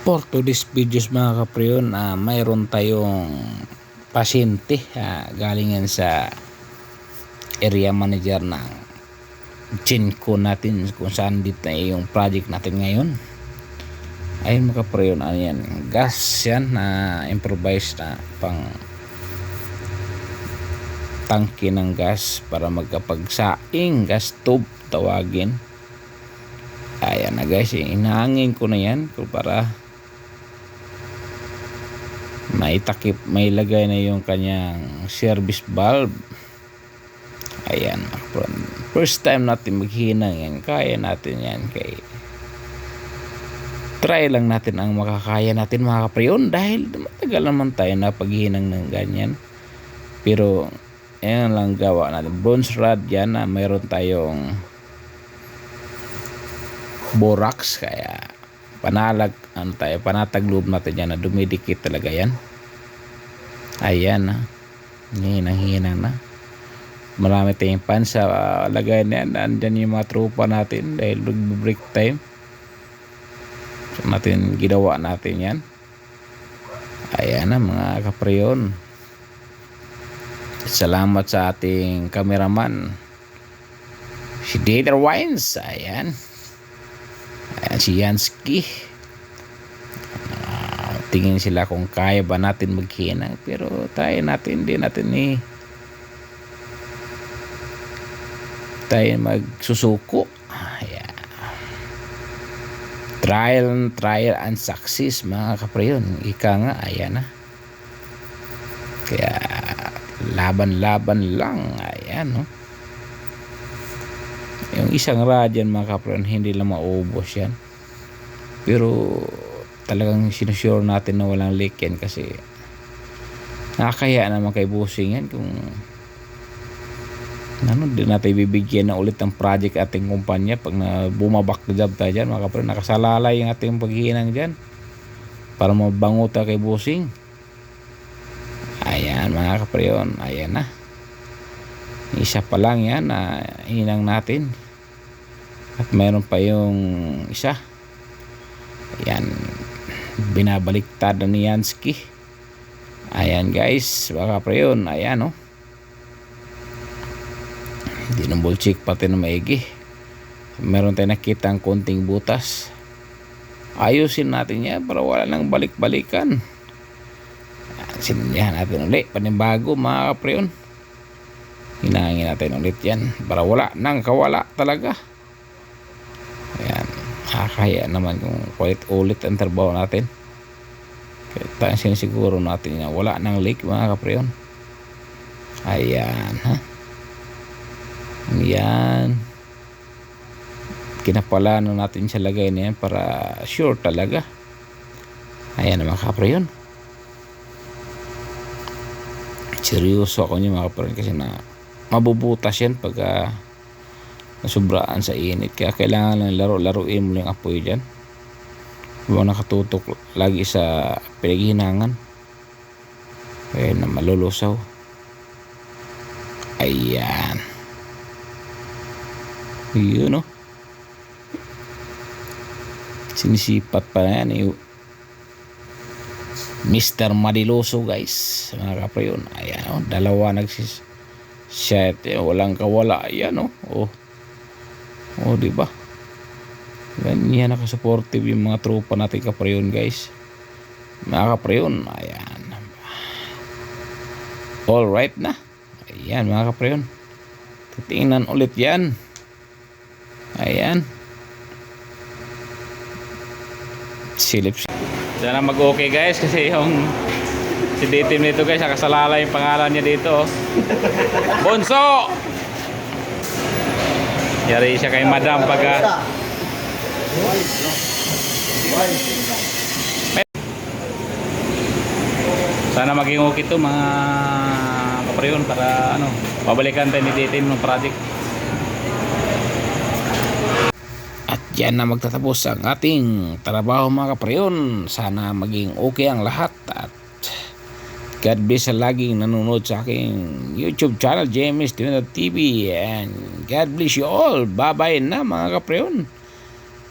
For today's videos mga kapriyon, ah, mayroon tayong pasyente ah, galing yan sa area manager ng Genco natin kung saan dito na yung project natin ngayon. Ayun mga kapriyon, ano yan, gas yan na improvised na pang tangke ng gas para magkapagsaing gas tube tawagin. Ayan na guys, inahangin ko na yan para maitakip, may lagay na yung kanyang service valve. Ayan, first time natin maghinang yan, kaya natin yan kay try lang natin ang makakaya natin mga kapriyon dahil matagal naman tayo na paghinang ng ganyan. Pero ayan lang gawa natin. Bronze rod yan na mayroon tayong borax kaya panalag ano tayo panatag loob natin yan na dumidikit talaga yan ayan na hinang hinang na. Marami tayong pan sa uh, lagay na yan nandyan yung mga tropa natin dahil break time. So natin ginawa natin yan? Ayan na mga kapreyon salamat sa ating cameraman. Si Dater Wines ayan. Ayan si Yansky. Tingin sila kung kaya ba natin maghinang. Pero tayo natin, hindi natin ni tayo magsusuko. Ayan. Trial, trial and success mga kaprayon. Ika nga, ayan na. Kaya laban-laban lang. Ayan, no? yung isang radyan mga kapron hindi lang maubos yan pero talagang sinusure natin na walang leak yan kasi nakakaya naman kay busing yan kung ano din natin bibigyan na ulit ng project ating kumpanya pag na bumabak na job tayo dyan mga kapron nakasalalay yung ating paghihinang dyan para mabanguta kay busing ayan mga kapreyon ayan na. Isa pa lang yan na hinang natin. At mayroon pa yung isa. Ayan binabaliktad na ni Yansky. Ayan guys. Baka pa yun. Ayan oh. dinumble check pati na maigi. Meron tayo nakita ang konting butas. Ayusin natin yan para wala nang balik-balikan. Sinunyahan natin ulit. Panibago mga kapreyon hinangin natin ulit yan para wala nang kawala talaga. Ayan. Nakakaya naman kung ulit ulit ang trabaho natin kaya tayo sinisiguro natin yan wala nang leak mga kapreyon ayan ha? Yan kinapalano natin sa lagay na yan para sure talaga. Ayan mga kapreyon seryoso ako niyo mga kapreyon kasi na mabubutas yan pag uh, nasubraan sa init. Kaya kailangan lang laro-laruin mo yung apoy dyan huwag nakatutok lagi sa pinaghinangan kaya na malulusaw. Ayan. Yun no sinisipat pa na yan eh. Mr. Madiloso guys. Mga kaprayon ayan oh, dalawa nagsis Shit, eh, walang kawala. Yan, oh. Oh, oh di Ganyan nakasupportive yung mga tropa natin kaprayon, guys. Mga kaprayon, ayan. All right na. Ayan, mga kaprayon. Titingnan ulit yan. Ayan. Silip. Sana mag-okay guys kasi yung Si Ditim nito guys, nakasalala yung pangalan niya dito. oh. Bonso! Yari siya kay Madam pag Sana maging okay to mga kaprayon para ano, babalikan tayo ni Ditim ng project. At yan na magtatapos ang ating trabaho mga kaprayon. Sana maging okay ang lahat at God bless sa laging nanonood sa aking YouTube channel, James TV. And God bless you all. Bye-bye na mga kapreon.